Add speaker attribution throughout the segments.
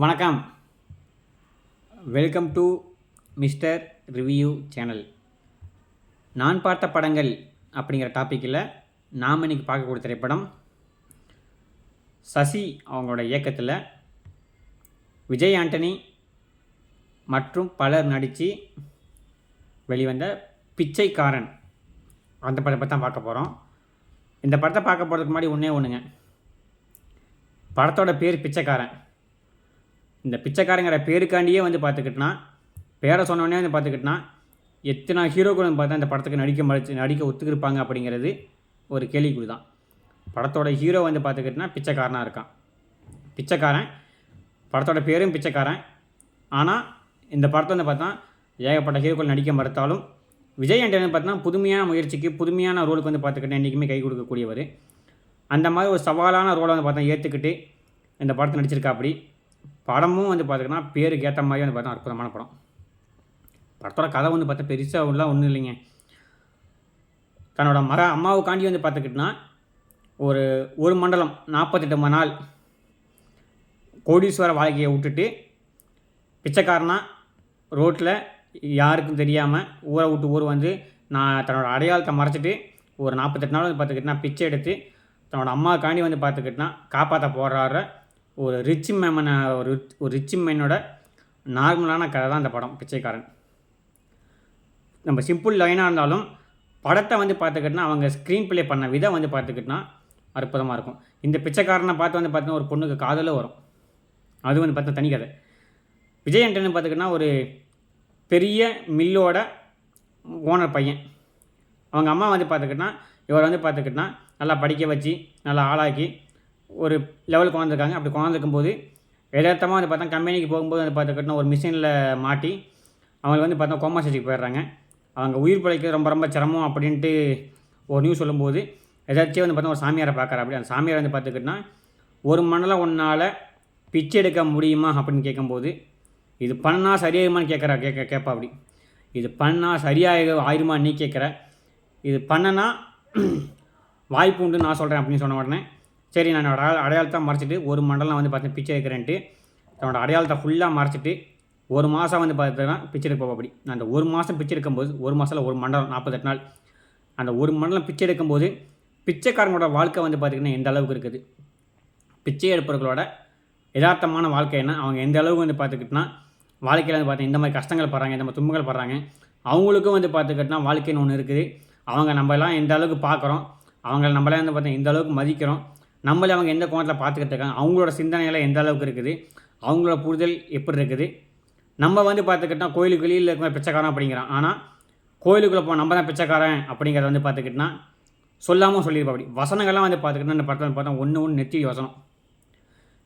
Speaker 1: வணக்கம். Welcome to Mister Review channel நான் பார்த்த படங்கள் அப்படிங்கிற டாப்பிக்கில் நாம் இன்றைக்கி பார்க்கக்கூடிய திரைப்படம் சசி அவங்களோட இயக்கத்தில் விஜய் ஆண்டனி மற்றும் பலர் நடித்து வெளிவந்த பிச்சைக்காரன். அந்த படத்தை தான் பார்க்க போகிறோம் இந்த படத்தை பார்க்க போகிறதுக்கு முன்னாடி ஒன்றே ஒன்றுங்க படத்தோட பேர் பிச்சைக்காரன். இந்த பிச்சைக்காரங்கிற பேருக்காண்டியே வந்து பார்த்துக்கிட்டனா பேரை சொன்னோடனே வந்து பார்த்துக்கிட்டனா எத்தனை ஹீரோக்கள் வந்து பார்த்தா இந்த படத்துக்கு நடிக்க மறைச்சு நடிக்க ஒத்துக்கிருப்பாங்க அப்படிங்கிறது ஒரு கேள்விக்குறி தான் படத்தோட ஹீரோ வந்து பார்த்துக்கிட்டனா பிச்சைக்காரனாக இருக்கான். பிச்சைக்காரன் படத்தோட பேரும் பிச்சைக்காரன். ஆனால் இந்த படத்தை வந்து பார்த்தா ஏகப்பட்ட ஹீரோக்கள் நடிக்க மறுத்தாலும் விஜய் ஆண்டனி பார்த்தா புதுமையான முயற்சிக்கு புதுமையான ரோலுக்கு வந்து பார்த்துக்கிட்டேன் என்றைக்குமே கை கொடுக்கக்கூடியவர். அந்த மாதிரி ஒரு சவாலான ரோலை வந்து பார்த்தா ஏற்றுக்கிட்டு இந்த படத்தை நடிச்சிருக்கா அப்படி படமும் வந்து பார்த்திங்கன்னா பேருக்கு ஏற்ற மாதிரி வந்து பார்த்தா அற்புதமான படம். படத்தோட கதை வந்து பார்த்தா பெருசாக உள்ள ஒன்றும் இல்லைங்க. தன்னோட மக அம்மாவுக்காண்டி வந்து பார்த்துக்கிட்டனா ஒரு ஒரு மண்டலம் நாற்பத்தெட்டு மணி நாள் கோடீஸ்வர வாழ்க்கையை விட்டுட்டு பிச்சைக்காரனா ரோட்டில் யாருக்கும் தெரியாமல் ஊரை விட்டு ஊர் வந்து நான் தன்னோட அடையாளத்தை மறைச்சிட்டு ஒரு நாற்பத்தெட்டு நாள் வந்து பார்த்துக்கிட்டனா பிச்சை எடுத்து தன்னோட அம்மாவுக்காண்டி வந்து பார்த்துக்கிட்டனா காப்பாற்ற போடுறார ஒரு ரிச் மேமனை ஒரு ரிச்- ஒரு ரிச் மேனோட நார்மலான கதை தான் இந்த படம் பிச்சைக்காரன். நம்ம சிம்பிள் லைனாக இருந்தாலும் படத்தை வந்து பார்த்துக்கிட்டனா அவங்க ஸ்க்ரீன் ப்ளே பண்ண விதம் வந்து பார்த்துக்கிட்டனா அற்புதமாக இருக்கும். இந்த பிச்சைக்காரனை பார்த்து வந்து பார்த்தீங்கன்னா ஒரு பொண்ணுக்கு காதலும் வரும். அது வந்து பார்த்தா தனி கதை. விஜய் ஆண்டனி பார்த்துக்கிட்டனா ஒரு பெரிய மில்லோட ஓனர் பையன். அவங்க அம்மா வந்து பார்த்துக்கிட்டனா இவர் வந்து பார்த்துக்கிட்டனா நல்லா படிக்க வச்சு நல்லா ஆளாக்கி ஒரு லெவலுக்கு கொண்டாந்துருக்காங்க அப்படி கொண்டாந்துருக்கும் போது எதார்த்தமாக வந்து பார்த்தா கம்பெனிக்கு போகும்போது வந்து பார்த்துக்கிட்டோம் ஒரு மிஷினில் மாட்டி அவங்களுக்கு வந்து பார்த்தா கோமா ஸ்டேஜுக்கு போயிடுறாங்க. அவங்க உயிர் பிழைக்க ரொம்ப ரொம்ப சிரமம் அப்படின்ட்டு ஒரு நியூஸ் சொல்லும்போது எதாச்சும் வந்து பார்த்தா ஒரு சாமியாரை பார்க்குற அப்படி அந்த சாமியார் வந்து பார்த்துக்கிட்டோன்னா ஒரு மண்டலம் ஒன்றால் பிச்சை எடுக்க முடியுமா? அப்படின்னு கேட்கும்போது இது பண்ணால் சரியாகுமான்னு கேட்குறா. கேட்க கேட்பா அப்படி. இது பண்ணால் சரியாக ஆயிருமா நீ கேட்குற. இது பண்ணனா வாய்ப்பு உண்டு நான் சொல்கிறேன் அப்படின்னு சொன்ன உடனே சரி நான் என்னோட அடையாளத்தை மறைச்சிட்டு ஒரு மண்டலம் வந்து பார்த்து பிச்சை எடுக்கிறேன்ட்டு தன்னோட அடையாளத்தை ஃபுல்லாக மறைச்சிட்டு ஒரு மாதம் வந்து பார்த்தீங்கன்னா பிச்சை எடுப்போம் அப்படி. அந்த ஒரு மாதம் பிச்சை எடுக்கும்போது ஒரு மாதத்தில் ஒரு மண்டலம் நாற்பத்தெட்டு நாள். அந்த ஒரு மண்டலம் பிச்சை எடுக்கும்போது பிச்சைக்காரங்களோட வாழ்க்கை வந்து பார்த்திங்கன்னா எந்த அளவுக்கு இருக்குது? பிச்சை எடுப்பவர்களோட யதார்த்தமான வாழ்க்கை என்ன? அவங்க எந்த அளவுக்கு வந்து பார்த்துக்கிட்டோன்னா வாழ்க்கையில் வந்து பார்த்து இந்த மாதிரி கஷ்டங்கள் படுறாங்க இந்த மாதிரி துன்பங்கள் படுறாங்க. அவங்களுக்கும் வந்து பார்த்துக்கிட்டனா வாழ்க்கைன்னு ஒன்று இருக்குது. அவங்க நம்மலாம் எந்த அளவுக்கு பார்க்குறோம்? அவங்கள நம்மளாம் வந்து பார்த்தா இந்த அளவுக்கு மதிக்கிறோம். நம்மளே அவங்க எந்த கோணத்தில் பார்த்துக்கிட்டு இருக்காங்க அவங்களோட சிந்தனைகள் எந்த அளவுக்கு இருக்குது அவங்களோட புரிதல் எப்படி இருக்குது. நம்ம வந்து பார்த்துக்கிட்டா கோயிலுக்கு வெளியில் இருக்கிற பிச்சைக்காரன் அப்படிங்கிறான். ஆனால் கோயிலுக்குள்ளே போ நம்ம தான் பிச்சைக்காரன் அப்படிங்கிறத வந்து பார்த்துக்கிட்டனா சொல்லாமல் சொல்லியிருப்பா அப்படி. வசனங்கள்லாம் வந்து பார்த்துக்கிட்டா இந்த படத்தில் பார்த்தா ஒன்று ஒன்று நெத்தி வசனம்.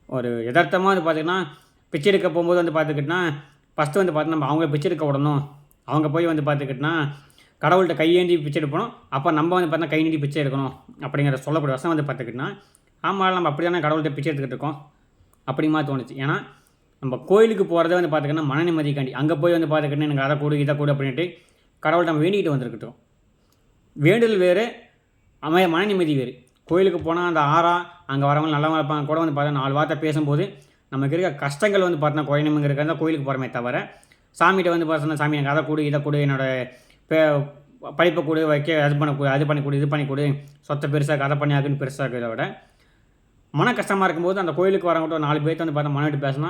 Speaker 1: ஒரு யதார்த்தமாக வந்து பார்த்திங்கன்னா பிச்சை எடுக்க போகும்போது வந்து பார்த்துக்கிட்டனா ஃபஸ்ட்டு வந்து பார்த்து நம்ம அவங்கள பிச்சை எடுக்க விடணும். அவங்க போய் வந்து பார்த்துக்கிட்டனா கடவுள்கிட்ட கையேந்தி பிச்சை எடுக்கணும். அப்போ நம்ம வந்து பார்த்தா கை நீட்டி பிச்சை எடுக்கணும் அப்படிங்கிற சொல்லக்கூடிய வசனம் வந்து பார்த்துக்கிட்டனா ஆமாம் நம்ம அப்படி தானே கடவுள்கிட்ட பிச்சை எடுத்துக்கிட்டு இருக்கோம். அப்படிமா தோணுச்சு. ஏன்னா நம்ம கோயிலுக்கு போகிறதே வந்து பார்த்துக்கிட்டா மன நிம்மதிக்காண்டி. அங்கே போய் வந்து பார்த்துக்கிட்டே எனக்கு அதை கூடு இதை கூடு அப்படின்ட்டு கடவுள்கிட்ட நம்ம வேண்டிக்கிட்டு வந்திருக்கட்டும். வேண்டுதல் வேறு அமைய மன நிம்மதி வேறு. கோயிலுக்கு போனால் அந்த ஆறா அங்கே வரவங்க நல்லவங்க இருப்பாங்க கூட வந்து பார்த்தா நாலு வார்த்தை பேசும்போது நமக்கு இருக்க கஷ்டங்கள் வந்து பார்த்தோன்னா குறையணுங்கிறதுக்காக தான் கோயிலுக்கு போகிறமே தவிர சாமிகிட்ட வந்து பார்த்தோன்னா சாமி எனக்கு அதை கொடு இதை கொடு என்னோட பே படிப்பை கொடு வைக்க அது பண்ண அது பண்ணி கொடு இது பண்ணிக்கூடு கொடு சொத்தை பெருசாக அதை பண்ணியாக்குன்னு பெருசாக இருக்கிறத விட மன கஷ்டமாக இருக்கும்போது அந்த கோயிலுக்கு வரவங்கள்ட்ட ஒரு நாலு பேர்த்து வந்து பார்த்தா மன விட்டு பேசினா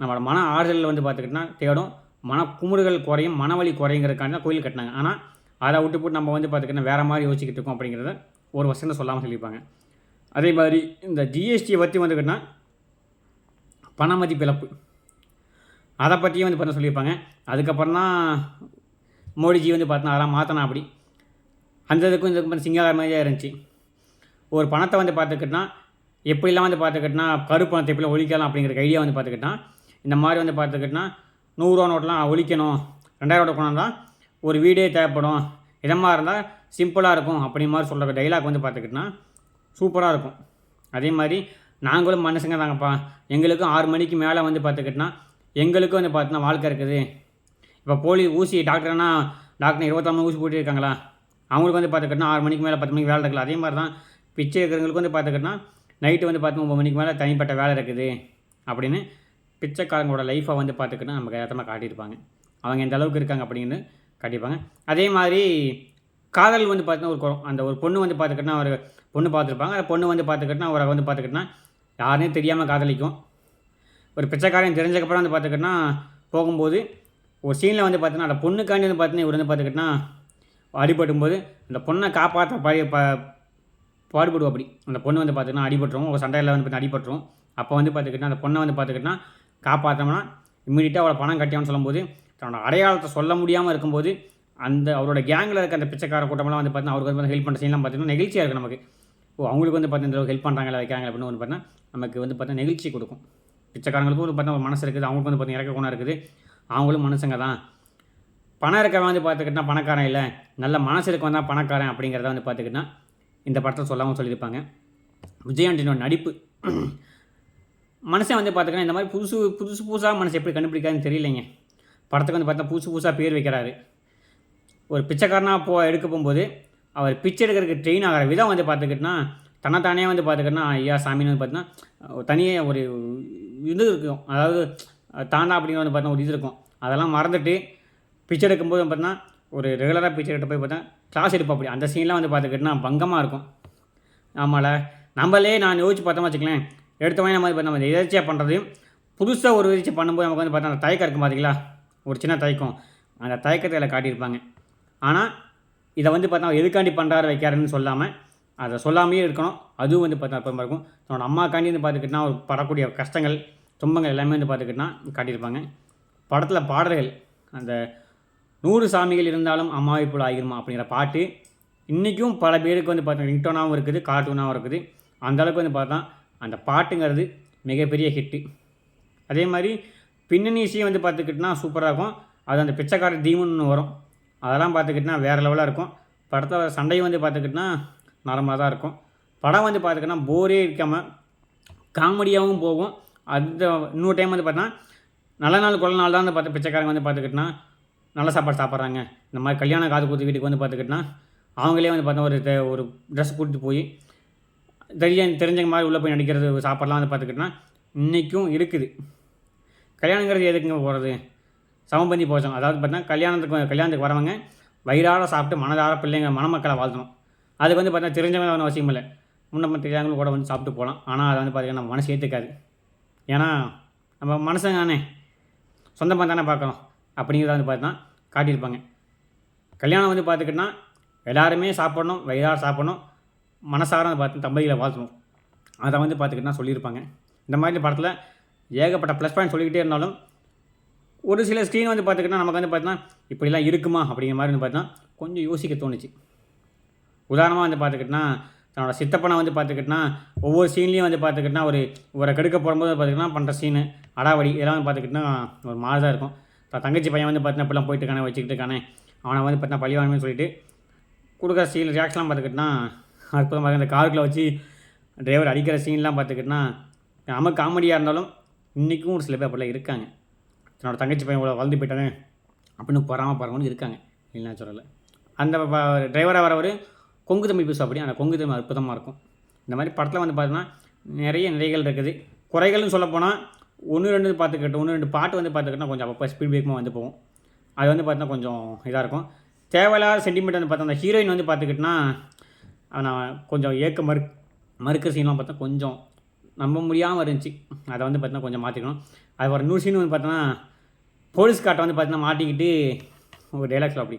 Speaker 1: நம்மளோட மன ஆறுதல் வந்து பார்த்துக்கிட்டோன்னா தேடும். மன குமுறுகள் குறையும் மனவலி குறைங்கிறதுக்காண்டி தான் கோயில் கட்டினாங்க. ஆனால் அதை விட்டு போட்டு நம்ம வந்து பார்த்துக்கிட்டா வேறு மாதிரி யோசிச்சுக்கிட்டு இருக்கோம் அப்படிங்கிறத ஒரு வருஷம் சொல்லாமல் சொல்லியிருப்பாங்க. அதே மாதிரி இந்த ஜிஎஸ்டியை பற்றி வந்துக்கிட்டா பண மதிப்பு இழப்பு அதை பற்றியும் வந்து பார்த்தா சொல்லியிருப்பாங்க. அதுக்கப்புறம் தான் மோடிஜி வந்து பார்த்தோன்னா அதெல்லாம் மாற்றினா அப்படி. அந்த இதுக்கும் இதுக்கும் சிங்காரம் மாதிரியே இருந்துச்சு. ஒரு பணத்தை வந்து பார்த்துக்கிட்டா எப்படிலாம் வந்து பார்த்துக்கிட்டோன்னா கரு பணத்தை எப்படிலாம் ஒழிக்கலாம் அப்படிங்கிற ஐடியா வந்து பார்த்துக்கிட்டா இந்த மாதிரி வந்து பார்த்துக்கிட்டா நூறுரூவா நோட்டெலாம் ஒழிக்கணும். ரெண்டாயிரம் நோட்டு கொண்டு வந்தால் ஒரு வீடே தேவைப்படும். இதமாக இருந்தால் சிம்பிளாக இருக்கும் அப்படி மாதிரி சொல்கிற டைலாக் வந்து பார்த்துக்கிட்டா சூப்பராக இருக்கும். அதே மாதிரி நாங்களும் மனுஷங்க தாங்கப்பா. எங்களுக்கும் ஆறு மணிக்கு மேலே வந்து பார்த்துக்கிட்டா எங்களுக்கும் வந்து பார்த்தோன்னா வாழ்க்கை இருக்குது. இப்போ போலி ஊசி டாக்டர்னா டாக்டர் இருபத்தாறு ஊசி போட்டிருக்காங்களா அவங்களுக்கு வந்து பார்த்துக்கிட்டா ஆறு மணிக்கு மேலே பத்து மணிக்கு வேலை இருக்கலாம் அதே மாதிரி தான் பிச்சை இருக்கிறவங்களுக்கு வந்து பார்த்துக்கிட்டா நைட்டு வந்து பார்த்து ஒம்பது மணிக்கு மேலே தனிப்பட்ட வேலை இருக்குது அப்படின்னு பிச்சைக்காரங்களோட லைஃப்பை வந்து பார்த்துக்கிட்டா நமக்கு யதார்த்தமாக காட்டியிருப்பாங்க. அவங்க எந்த அளவுக்கு இருக்காங்க அப்படின்னு காட்டியிருப்பாங்க. அதே மாதிரி காதல் வந்து பார்த்தீங்கன்னா ஒரு குரம் அந்த ஒரு பொண்ணு வந்து பார்த்துக்கிட்டா ஒரு பொண்ணு பார்த்துருப்பாங்க அந்த பொண்ணு வந்து பார்த்துக்கிட்டா அவரை வந்து பார்த்துக்கிட்டா யாருனே தெரியாமல் காதலிக்கும். ஒரு பிச்சைக்காரன் தெரிஞ்சக்கப்புறம் வந்து பார்த்துக்கிட்டா போகும்போது ஒரு சீனில் வந்து பார்த்தீங்கன்னா அந்த பொண்ணுக்காண்டி வந்து பார்த்தீங்கன்னா இவர் வந்து பார்த்துக்கிட்டா அடிபடும் போது அந்த பொண்ணை காப்பாற்ற பழைய ப பாடுபடுவோம் அப்படி. அந்த பொண்ணு வந்து பார்த்துக்கிட்டா அடிபட்டுரும். ஒரு சண்டையில் வந்து பார்த்து அடிபட்டுரும். அப்போ வந்து பார்த்துக்கிட்டா அந்த பொண்ணை வந்து பார்த்துக்கிட்டா காப்பாற்றோம்னா இம்மிடியட்டாக அவளை பணம் கட்டியான்னு சொல்லும்போது தன்னோட அடையாளத்தை சொல்ல முடியாமல் இருக்கும்போது அந்த அவரோட கேங்கில் இருக்க அந்த பிச்சைக்கார கூட்டமெல்லாம் வந்து பார்த்தீங்கன்னா அவருக்கு வந்து ஹெல்ப் பண்ணுற சீன்லாம் பார்த்தீங்கன்னா நெகிழ்ச்சியாக இருக்குது நமக்கு. ஓ அவங்களுக்கு வந்து பார்த்தீங்கன்னா ஹெல்ப் பண்ணுறாங்களா வைக்கிறாங்க அப்படின்னு வந்து பார்த்தீங்கன்னா நமக்கு வந்து பார்த்தீங்கன்னா நெகிழ்ச்சி கொடுக்கும். பிச்சைக்காரங்களுக்கும் வந்து பார்த்தீங்கன்னா ஒரு மனசு இருக்குது. அவங்களுக்கு வந்து பார்த்தீங்கன்னா இறக்க குணம் இருக்குது. அவங்களும் மனுஷங்க தான். பணம் இருக்கவன் வந்து பார்த்துக்கிட்டா பணக்காரன் இல்லை. நல்ல மனசு இருக்கவன் தான் பணக்காரன் அப்படிங்கிறத வந்து பார்த்துக்கிட்டா இந்த படத்தை சொல்லாமல் சொல்லியிருப்பாங்க. விஜயாண்டினோட நடிப்பு. மனசே வந்து பார்த்துக்கன்னா இந்த மாதிரி புதுசு புதுசு புதுசாக மனசு எப்படி கண்டுபிடிக்காதுன்னு தெரியலைங்க. படத்துக்கு வந்து பார்த்தா புதுசு புதுசாக பேர் வைக்கிறாரு. ஒரு பிச்சைக்காரனாக போ எடுக்க போகும்போது அவர் பிச்சை எடுக்கிறதுக்கு ட்ரெயின் ஆகிற விதம் வந்து பார்த்துக்கிட்டா தன்னைத்தானே வந்து பார்த்துக்கிட்டா ஐயா சாமின்னு வந்து பார்த்தீங்கன்னா தனியே ஒரு இது இருக்கும். அதாவது தாண்டா அப்படிங்கிற வந்து பார்த்தீங்கன்னா ஒரு இது இருக்கும். அதெல்லாம் மறந்துட்டு பிச்சை எடுக்கும்போது பார்த்தீங்கன்னா ஒரு ரெகுலராக பிச்சை எடுக்க போய் பார்த்தா கிளாஸ் எடுப்போம் அப்படி. அந்த சீன்லாம் வந்து பார்த்துக்கிட்டா பங்கமாக இருக்கும். ஆமாம்ல நம்மளே நான் யோசிச்சு பார்த்தோம் வச்சுக்கலேன் எடுத்தவொடனே நம்ம இப்போ நம்ம எதிர்ச்சியாக பண்ணுறதையும் புதுசாக ஒரு எதிர்ச்சி பண்ணும்போது நமக்கு வந்து பார்த்தா அந்த தயக்கம் இருக்கும் பார்த்தீங்களா ஒரு சின்ன தயக்கம். அந்த தயக்கத்தை அதில் காட்டியிருப்பாங்க. ஆனால் இதை வந்து பார்த்தா எதுக்காண்டி பண்ணுறாரு வைக்காருன்னு சொல்லாமல் அதை சொல்லாமையே இருக்கணும். அதுவும் வந்து பார்த்தா அற்புதமாக இருக்கும். தன்னோட அம்மாக்காண்டி வந்து பார்த்துக்கிட்டா ஒரு படக்கூடிய கஷ்டங்கள் துன்பங்கள் எல்லாமே வந்து பார்த்துக்கிட்டா காட்டியிருப்பாங்க. படத்தில் பாடல்கள் அந்த நூறு சாமிகள் இருந்தாலும் அம்மாவை போல் ஆகிருமா அப்படிங்கிற பாட்டு இன்றைக்கும் பல பேருக்கு வந்து பார்த்தா ரிங்டோனாகவும் இருக்குது கார்ட்டூனாகவும் இருக்குது. அந்தளவுக்கு வந்து பார்த்தா அந்த பாட்டுங்கிறது மிகப்பெரிய ஹிட்டு. அதே மாதிரி பின்னணி இசையும் வந்து பார்த்துக்கிட்டனா சூப்பராக இருக்கும். அது அந்த பிச்சைக்கார தீமுன்னு வரும். அதெல்லாம் பார்த்துக்கிட்டனா வேறு லெவலாக இருக்கும். படத்தில் சண்டையும் வந்து பார்த்துக்கிட்டனா நார்மலாக தான் இருக்கும். படம் வந்து பார்த்துக்கிட்டனா போரே இருக்காமல் காமெடியாகவும் போகும். அந்த இன்னொரு டைம் வந்து பார்த்தா நல்ல நாள் கொள்ள நாள் தான் வந்து பார்த்து பிச்சைக்காரங்க வந்து பார்த்துக்கிட்டனா நல்ல சாப்பாடு சாப்பிட்றாங்க. இந்த மாதிரி கல்யாணம் காது குத்து வீட்டுக்கு வந்து பார்த்துக்கிட்டனா அவங்களே வந்து பார்த்தா ஒரு ஒரு ட்ரெஸ் கூட்டிட்டு போய் தெரிய தெரிஞ்சவங்க மாதிரி உள்ளே போய் நடிக்கிறது சாப்பாடெலாம் வந்து பார்த்துக்கிட்டனா இன்றைக்கும் இருக்குது. கல்யாணங்கிறது எதுக்குங்க போகிறது சமபந்தி போச்சோம். அதாவது பார்த்தீங்கன்னா கல்யாணத்துக்கு கல்யாணத்துக்கு வரவங்க வயிறார சாப்பிட்டு மனதார பிள்ளைங்க மணமக்களை வாழ்த்தணும். அதுக்கு வந்து பார்த்தீங்கன்னா தெரிஞ்சவங்க ஒன்றும் அவசியம் இல்லை. முன்ன தெரியாதவங்களும் கூட வந்து சாப்பிட்டு போகலாம். ஆனால் அதை வந்து பார்த்திங்கன்னா நம்ம மனசு ஏற்றுக்காது ஏன்னா நம்ம மனசங்க தானே. சொந்தமாக தானே பார்க்குறோம் அப்படிங்கிறத வந்து பார்த்தா காட்டியிருப்பாங்க. கல்யாணம் வந்து பார்த்துக்கிட்டா எல்லாருமே சாப்பிடணும் வயிறார சாப்பிடணும் மனசார பார்த்து தம்பதிகளை வாழ்த்தணும். அதை வந்து பார்த்துக்கிட்டா சொல்லியிருப்பாங்க. இந்த மாதிரி படத்தில் ஏகப்பட்ட ப்ளஸ் பாயிண்ட் சொல்லிக்கிட்டே இருந்தாலும் ஒரு சில ஸ்க்ரீன் வந்து பார்த்துக்கிட்டா நமக்கு வந்து பார்த்தீங்கன்னா இப்படிலாம் இருக்குமா அப்படிங்கிற மாதிரி வந்து பார்த்தீங்கன்னா கொஞ்சம் யோசிக்க தோணுச்சு. உதாரணமாக வந்து பார்த்துக்கிட்டா தன்னோட சித்தப்பனை வந்து பார்த்துக்கிட்டா ஒவ்வொரு சீன்லேயும் வந்து பார்த்துக்கிட்டா ஒரு ஒரு கெடுக்க போகும்போது பார்த்துக்கிட்டா பண்ணுற சீனு அடாவடி இதெல்லாம் வந்து பார்த்துக்கிட்டா ஒரு மாதிரி தான் இருக்கும். இப்போ தங்கச்சி பையன் வந்து பார்த்தீங்கன்னா இப்படிலாம் போயிட்டு இருக்கானே வச்சுக்கிட்டு இருக்கானே அவனை வந்து பார்த்தீங்கன்னா பழிவானுமே சொல்லிட்டு கொடுக்குற சீன் ரியாக்ஷன்லாம் பார்த்துக்கிட்டா அற்புதமாக இந்த காருக்குள்ளே வச்சு டிரைவர் அடிக்கிற சீன்லாம் பார்த்துக்கிட்டோன்னா நம்ம காமெடியாக இருந்தாலும் இன்றைக்கும் ஒரு சில பேர் அப்படிலாம் இருக்காங்க. தன்னோட தங்கச்சி பையன் இவ்வளோ வளர்ந்து போயிட்டானே அப்படின்னு பொறாமல் பாருங்கன்னு இருக்காங்க. இல்லைன்னா சொல்லலை. அந்த டிரைவராக வரவர் கொங்கு தமிழ் பேசும் அப்படி அந்த கொங்கு தமிழ் அற்புதமாக இருக்கும். இந்த மாதிரி படத்தில் வந்து பார்த்தோன்னா நிறைய நிறைகள் இருக்குது. குறைகள்னு சொல்லப்போனால் ஒன்று ரெண்டு பார்த்துக்கிட்டோம். ஒன்று ரெண்டு பாட்டு வந்து பார்த்துக்கிட்டோம்னா கொஞ்சம் அப்பப்போ ஸ்பீட் பிரேக்கமாக வந்து போகும். அது வந்து பார்த்தீங்கன்னா கொஞ்சம் இதாக இருக்கும். தேவையில்லாத சென்டிமெண்ட் வந்து பார்த்தா அந்த ஹீரோயின் வந்து பார்த்துக்கிட்டோன்னா நான் கொஞ்சம் ஏக்க மறு மறுக்கிற சீன்லாம் பார்த்தா கொஞ்சம் நம்ப முடியாமல் இருந்துச்சு. அதை வந்து பார்த்தீங்கன்னா கொஞ்சம் மாற்றிக்கணும் அது ஒரு நூறு சீன் வந்து பார்த்தோன்னா போலீஸ் காட்டை வந்து பார்த்தீங்கன்னா மாட்டிக்கிட்டு ஒரு டைலாக்ஸில் அப்படி.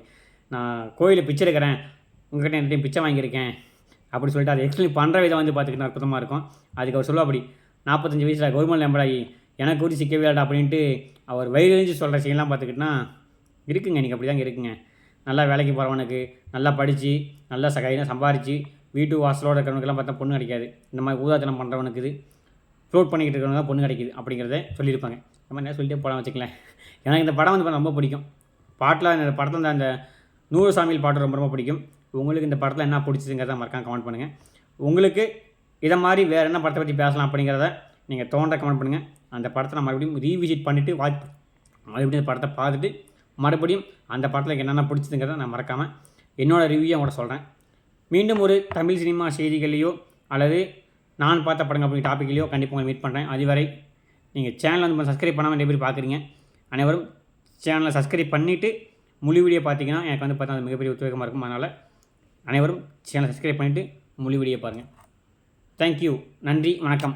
Speaker 1: நான் கோயிலில் பிச்சை எடுக்கிறேன். உங்கள்கிட்ட என்கிட்ட பிச்சை வாங்கியிருக்கேன். அப்படி சொல்லிட்டு அதை எக்ஸ்பிளைன் பண்ணுற விதம் வந்து பார்த்துக்கிட்டு அற்புதமாக இருக்கும். அதுக்கு அவர் சொல்லுவா அப்படி நாற்பத்தஞ்சு வயசில் கவர்மெண்ட் எம்ப்ளாயி எனக்கு கூட சிக்கவே இல்லடா அப்படின்ட்டு அவர் வயிறு சொல்கிற சீன்லாம் பார்த்துக்கிட்டுனா இருக்குங்க நீங்கள் அப்படி தாங்க இருக்குங்க. நல்லா வேலைக்கு போகிறவனுக்கு நல்லா படித்து நல்லா சகையாக சம்பாரித்து வீட்டு வாசலோடு இருக்கிறவனுக்கெல்லாம் பார்த்தா பொண்ணு கிடைக்காது. இந்த மாதிரி ஊதாத்தனம் பண்ணுறவனுக்கு இது ஃப்ளோட் பண்ணிக்கிட்டு இருக்கிறவங்க பொண்ணு கிடைக்குது அப்படிங்கிறத சொல்லியிருப்பாங்க. இந்த மாதிரி நேரம் சொல்லிட்டே போகலாம் வச்சுக்கலேன் எனக்கு இந்த படம் வந்து ரொம்ப பிடிக்கும். பாட்டில் இந்த படத்தில் அந்த நூறு சாமியில் பாட்டு ரொம்ப ரொம்ப பிடிக்கும். உங்களுக்கு இந்த படத்தில் என்ன பிடிச்சதுங்கிறத மறக்காம கமெண்ட் பண்ணுங்கள் உங்களுக்கு இதை மாதிரி வேறு என்ன படத்தை பற்றி பேசலாம் அப்படிங்கிறத நீங்கள் தோன்ற கமெண்ட் பண்ணுங்கள் அந்த படத்தை நான் மறுபடியும் ரீவிசிட் பண்ணிவிட்டு வாட்ச் மறுபடியும் அந்த படத்தை பார்த்துட்டு மறுபடியும் அந்த படத்தில் எனக்கு என்னென்ன பிடிச்சதுங்கிறத நான் மறக்காமல் என்னோடய ரிவ்யூ கூட சொல்கிறேன் மீண்டும் ஒரு தமிழ் சினிமா செய்திகளையோ அல்லது நான் பார்த்த படங்கள் அப்படிங்கிற டாப்பிக்லையோ கண்டிப்பாக உங்களை மீட் பண்ணுறேன் அதுவரை நீங்கள் சேனலை வந்து சப்ஸ்கிரைப் பண்ணாமல் நிறைய பேர் பார்க்குறீங்க அனைவரும் சேனலை சப்ஸ்கிரைப் பண்ணிவிட்டு முழு வீடியோ பார்த்தீங்கன்னா எனக்கு வந்து பார்த்தா அது மிகப்பெரிய உத்வேகமாக இருக்கும். அதனால் அனைவரும் சேனலை சப்ஸ்கிரைப் பண்ணிவிட்டு முழு வீடியோ பாருங்கள் தேங்க்யூ நன்றி. வணக்கம்.